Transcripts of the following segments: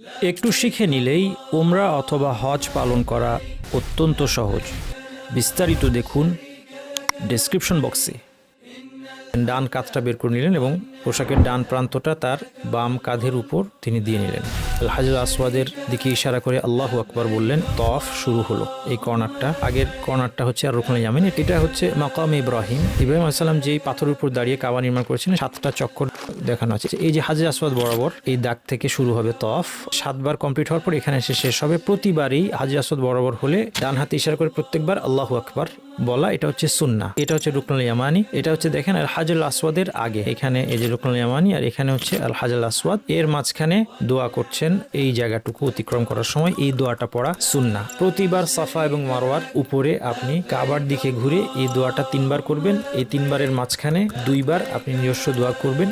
একটু শিখে নিলেই ওমরা অথবা হজ পালন করা অত্যন্ত সহজ। বিস্তারিত দেখুন ডেসক্রিপশন বক্সে ডান কাঁধটা বের করে নিলেন এবং পোশাকের ডান প্রান্তটা তার বাম কাঁধের উপর তিনি দিয়ে নিলেন। হাজর আসওয়াদের দিকে ইশারা করে আল্লাহ আকবর বললেন তফ শুরু হলো। এই কর্নারটা, আগের কর্নারটা হচ্ছে আর রুকনুল ইয়ামিন এটা হচ্ছে মাকাম ইব্রাহিম। ইব্রাহিম আলাইসাল্লাম যেই পাথরের উপর দাঁড়িয়ে কাবা নির্মাণ করেছিলেন, সাতটা চক্কর দেখানো আছে। এই যে হাজর আসওয়াদ বরাবর, এই দাগ থেকে শুরু হবে তফ। সাতবার কমপ্লিট হওয়ার পর এখানে এসে শেষ হবে। প্রতিবারই হাজির আসওয়াদ বরাবর হলে ডান হাতে ইশারা করে প্রত্যেকবার আল্লাহু আকবার বলা, এটা হচ্ছে সুন্না এটা হচ্ছে রুকনুল ইয়ামানি। এটা হচ্ছে দেখেন আর হাজর আসওয়াদের আগে। এখানে এই যে রুকনুল ইয়ামানি আর এখানে হচ্ছে আল হাজর আসওয়াদ। এর মাঝখানে দোয়া করছেন এই জায়গাটুকু অতিক্রম করার সময়। এই দোয়াটা পড়া সুন্না প্রতিবার সাফা এবং মারোয়ার উপরে আপনি কাবার দিকে ঘুরে এই দোয়াটা তিনবার করবেন। এই তিনবারের মাঝখানে দুইবার আপনি নিজস্ব দোয়া করবেন।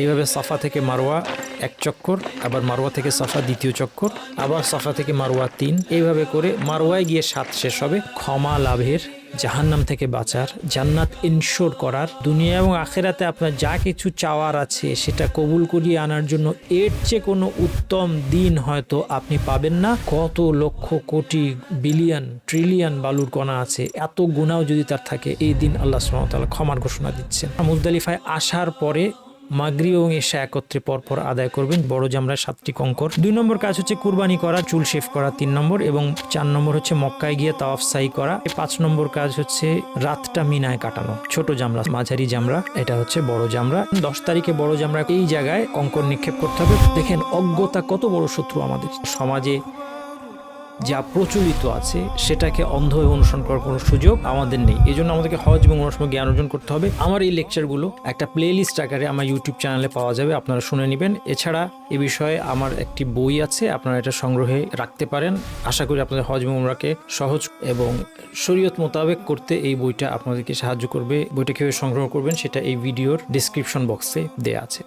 এইভাবে সাফা থেকে মারোয়া এক চক্কর, আবার মারোয়া থেকে সাফা দ্বিতীয় চক্কর, আবার সাফা থেকে মারোয়া তিন। এইভাবে করে মারোয়ায় গিয়ে সাত শেষ হবে। ক্ষমা লাভের, জাহান্নাম থেকে বাঁচার, জান্নাত ইনশোর করার। দুনিয়া এবং আখেরাতে আপনার যা কিছু চাওয়ার আছে, সেটা কবুল করিয়ে আনার জন্য এর চেয়ে কোনো উত্তম দিন হয়তো আপনি পাবেন না। কত লক্ষ কোটি বিলিয়ন ট্রিলিয়ন বালুর কণা আছে, এত গুণাও যদি তার থাকে, এই দিন আল্লাহ সুমতাল্লাহ ক্ষমার ঘোষণা দিচ্ছেন। মুজদালিফায় আসার পরে মাগরি এবং এসা একত্রে পরপর আদায় করবেন। বড় জামরায় সাতটি কঙ্কর। দুই নম্বর কাজ হচ্ছে কুরবানি করা, চুল শেভ করা তিন নম্বর এবং চার নম্বর হচ্ছে মক্কায় গিয়ে তাওয়াফ সাই করা। পাঁচ নম্বর কাজ হচ্ছে রাতটা মিনায় কাটানো, ছোট জামরা, মাঝারি জামরা, এটা হচ্ছে বড় জামরা। দশ তারিখে বড় জামরা এই জায়গায় কঙ্কর নিক্ষেপ করতে হবে। দেখেন, অজ্ঞতা কত বড় শত্রু আমাদের। সমাজে যা প্রচলিত আছে, সেটাকে অন্ধ হয়ে অনুসরণ করার কোনো সুযোগ আমাদের নেই। এই জন্য আমাদেরকে হজ এবং অনুসরণ জ্ঞান অর্জন করতে হবে। আমার এই লেকচারগুলো একটা প্লে লিস্ট আকারে আমার ইউটিউব চ্যানেলে পাওয়া যাবে, আপনারা শুনে নেবেন। এছাড়া এ বিষয়ে আমার একটি বই আছে, আপনারা এটা সংগ্রহে রাখতে পারেন। আশা করি আপনাদের হজ উমরাকে সহজ এবং শরীয়ত মোতাবেক করতে এই বইটা আপনাদেরকে সাহায্য করবে। বইটা কীভাবে সংগ্রহ করবেন, সেটা এই ভিডিওর ডিসক্রিপশন বক্সে দেয়া আছে।